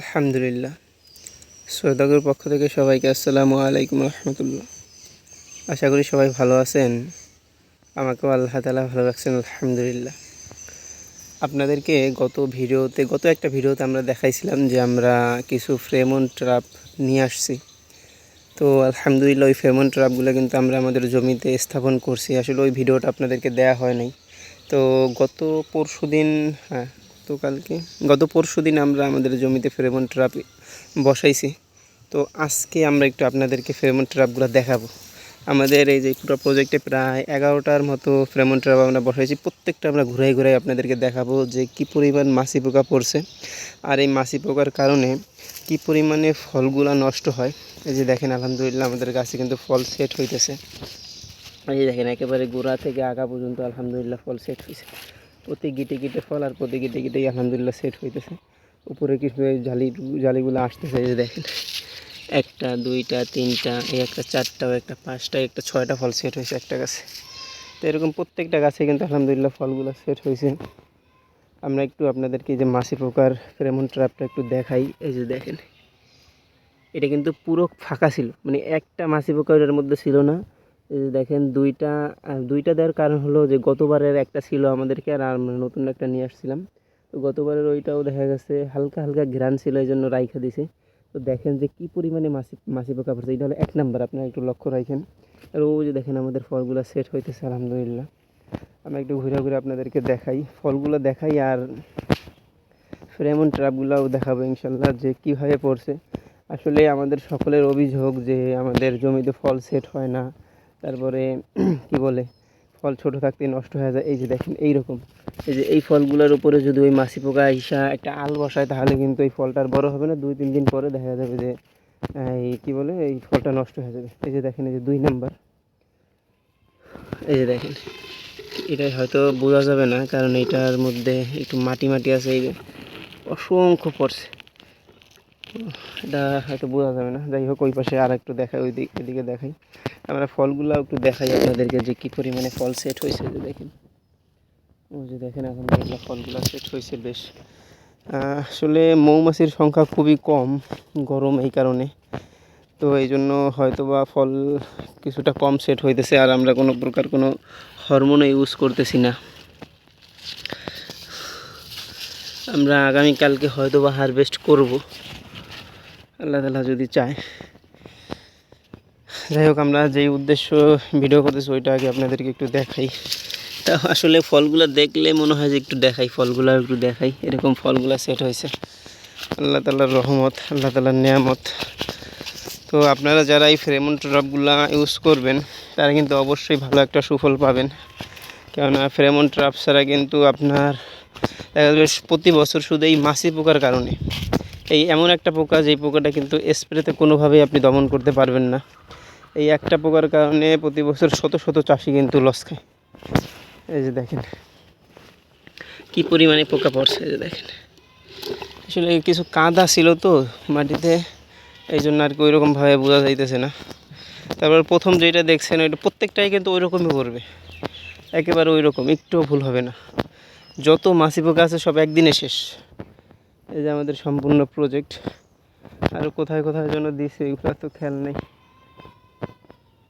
আলহামদুলিল্লাহ। সৈদাগর পক্ষ থেকে সবাইকে আসসালামু আলাইকুম রহমতুল্লাহ। আশা করি সবাই ভালো আছেন। আমাকেও আল্লাহ তালা ভালো রাখছেন, আলহামদুলিল্লাহ। আপনাদেরকে গত ভিডিওতে, গত একটা ভিডিওতে আমরা দেখাইছিলাম যে আমরা কিছু ফ্রেমন ট্রাপ নিয়ে আসছি। তো আলহামদুলিল্লাহ ওই ফ্রেমন ট্রাপগুলো কিন্তু আমরা আমাদের জমিতে স্থাপন করছি। আসলে ওই ভিডিওটা আপনাদেরকে দেয়া হয় নাই। তো গত পরশু দিন হ্যাঁ গতকালকে, গত পরশু দিন আমরা আমাদের জমিতে ফেরেমন ট্রাপ বসাইছি। তো আজকে আমরা একটু আপনাদেরকে ফেরেমন ট্রাপগুলো দেখাবো। আমাদের এই যে পুরো প্রজেক্টে প্রায় এগারোটার মতো ফ্রেমন ট্রাপ আমরা বসাইছি। প্রত্যেকটা আমরা ঘুরাই ঘুরাই আপনাদেরকে দেখাবো যে কি পরিমাণ মাছি পোকা পড়ছে। আর এই মাছি পোকার কারণে কি পরিমাণে ফলগুলা নষ্ট হয়। এই যে দেখেন, আলহামদুলিল্লাহ আমাদের গাছে কিন্তু ফল সেট হইতেছে। এই দেখেন, একেবারে গোড়া থেকে আগা পর্যন্ত আলহামদুলিল্লাহ ফল সেট হয়েছে প্রতি গিটে গিটে ফল আর প্রতি গিটে গিটেই আলহামদুলিল্লাহ সেট হইতেছে। উপরে কিছু জালি, জালিগুলো আসতেছে, এই যে দেখেন। একটা, দুইটা, তিনটা, এই একটা চারটা একটা পাঁচটা একটা ছয়টা ফল সেট হয়েছে একটা গাছে। তো এরকম প্রত্যেকটা গাছে কিন্তু আলহামদুলিল্লাহ ফলগুলো সেট হয়েছে আমরা একটু আপনাদেরকে যে মাছি পোকার ফ্রেমন ট্র্যাপটা একটু দেখাই। এই যে দেখেন। এটা কিন্তু পুরো ফাঁকা ছিল। মানে একটা মাছি পোকা এটার মধ্যে ছিল না। দেখেন দুইটা দুইটা দেওয়ার কারণ হলো যে গতবারের একটা ছিল আমাদেরকে আর আমরা নতুন একটা নিয়ে আসছিলাম। তো গতবারের ওইটাও দেখা গেছে, হালকা হালকা ঘ্রাণ ছিল, এই জন্য রাইখা দিছে। তো দেখেন যে কি পরিমাণে মাছি মাছি পোকা পড়ছে, এটা হলো এক নাম্বার, আপনারা একটু লক্ষ্য রাখেন। আর ও যে দেখেন আমাদের ফলগুলো সেট হইতেছে, আলহামদুলিল্লাহ। আমরা একটু ঘুরে ঘুরে আপনাদেরকে দেখাই, ফলগুলো দেখাই আর ফ্রেমন ট্রাপগুলোও দেখাবো ইনশাল্লাহ যে কীভাবে পড়ছে। আসলে আমাদের সকলের অভিযোগ যে আমাদের জমিতে ফল সেট হয় না। তারপরে, কি বলে, ফল ছোট থাকতে নষ্ট হয়ে যায়। এই যে দেখেন এই রকম এই যে এই ফলগুলোর উপরে যদি ওই মাছি পোকা ইসা একটা আল বসায়, তাহলে কিন্তু এই ফলটা আর বড় হবে না। দুই, তিন দিন পরে দেখা যাবে যে, এই কি বলে, এই ফলটা নষ্ট হয়ে যাবে। এই যে দেখেন, এই যে দুই নাম্বার। এই যে দেখেন এটা হয়তো বোঝা যাবে না, কারণ এটার মধ্যে একটু মাটি মাটি আছে। এই অসংখ্য পড়ছে। এটা হয়তো বোঝা যাবে না। যাই হোক, ওই পাশে আর একটু দেখাই, ওই দিক এদিকে দেখাই। আমরা ফলগুলো একটু দেখাই আপনাদেরকে যে কী পরিমাণে ফল সেট হয়েছে যে দেখেন। ওই যে দেখেন আলহামদুলিল্লাহ ফলগুলো সেট হয়েছে বেশ। আসলে মৌমাছির সংখ্যা খুবই কম, গরম এই কারণে। তো এই জন্য হয়তো বা ফল কিছুটা কম সেট হইতেছে, আর আমরা কোনো প্রকার কোনো হরমোনও ইউজ করতেছি না। আমরা আগামীকালকে হয়তো বা হারভেস্ট করব। আল্লাহ তালা যদি চায়। যাই হোক, আমরা যেই উদ্দেশ্য ভিডিও করতেছি ওইটা আগে আপনাদেরকে একটু দেখাই। তা আসলে ফলগুলো দেখলে মনে হয় যে একটু দেখাই, ফলগুলো একটু দেখাই। এরকম ফলগুলো সেট হয়েছে। আল্লাহ তালার রহমত, আল্লাহ তালার নিয়ামত। তো আপনারা যারা এই ফ্রেমন ট্রাপগুলো ইউজ করবেন, তারা কিন্তু অবশ্যই ভালো একটা সুফল পাবেন। কেননা ফ্রেমন ট্রাপ ছাড়া কিন্তু আপনার প্রতি বছর শুধু এই মাছি পোকার কারণে। এই এমন একটা পোকা, যেই পোকাটা কিন্তু স্প্রেতে কোনোভাবেই আপনি দমন করতে পারবেন না। এই একটা পোকার কারণে প্রতি বছর শত শত চাষি কিন্তু লস খায়। এই যে দেখেন, কি পরিমাণে পোকা পড়ছে এই যে দেখেন। আসলে কিছু কাদা ছিল তো মাটিতে, এই জন্য আর কি ওইরকমভাবে বোঝা যাইতেছে না। তারপর প্রথম যেটা দেখছেন, ওইটা প্রত্যেকটাই কিন্তু ওই রকমই করবে একেবারে ওই রকম একটুও ভুল হবে না। যত মাছি পোকা আছে সব একদিনে শেষ। এই যে আমাদের সম্পূর্ণ প্রজেক্ট আর কোথায় কোথায় যেন দিছে, এগুলো তো খেয়াল নেই।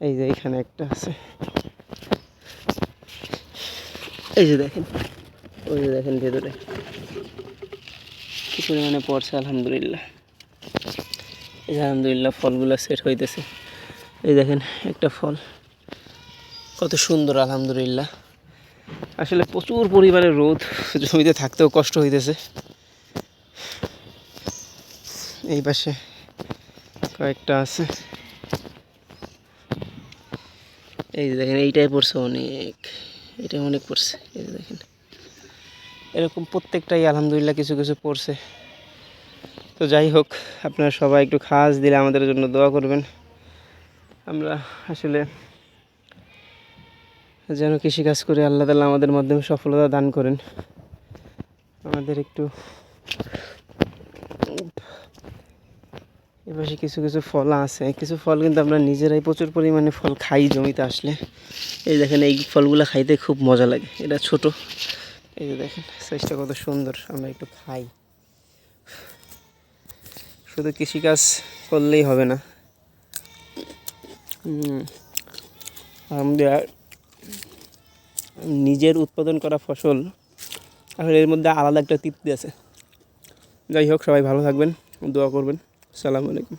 এই যে এখানে একটা আছে। এই যে দেখেন, ওই যে দেখেন ভেতরে। কি পরিমাণে পড়ছে, আলহামদুলিল্লাহ। এই যে আলহামদুলিল্লাহ ফলগুলো সেট হইতেছে। এই দেখেন একটা ফল। কত সুন্দর, আলহামদুলিল্লাহ। আসলে প্রচুর পরিমাণে রোদ, জমিতে থাকতেও কষ্ট হইতেছে। এই পাশে কয়েকটা আছে। এই যে দেখেন, এইটাই পড়ছে অনেক এটা অনেক পড়ছে। এই যে দেখেন, এরকম প্রত্যেকটাই আলহামদুলিল্লাহ কিছু কিছু পড়ছে। তো যাই হোক, আপনারা সবাই একটু খাস দিলে আমাদের জন্য দোয়া করবেন। আমরা আসলে যেন কৃষিকাজ করে আল্লাহ তালা আমাদের মাধ্যমে সফলতা দান করেন। আমাদের একটু এপাশে কিছু কিছু ফল আছে। কিছু ফল কিন্তু আমরা নিজেরাই প্রচুর পরিমাণে ফল খাই জমিতে আসলে। এই দেখেন, এই ফলগুলো খাইতে খুব মজা লাগে। এটা ছোট। এই যে দেখেন সাইজটা কত সুন্দর। আমরা একটু খাই। শুধু কৃষিকাজ করলেই হবে না। আমরা নিজের উৎপাদন করা ফসল। আসলে এর মধ্যে আলাদা একটা তৃপ্তি আছে। যাই হোক, সবাই ভালো থাকবেন, দোয়া করবেন। সালাম আলাইকুম।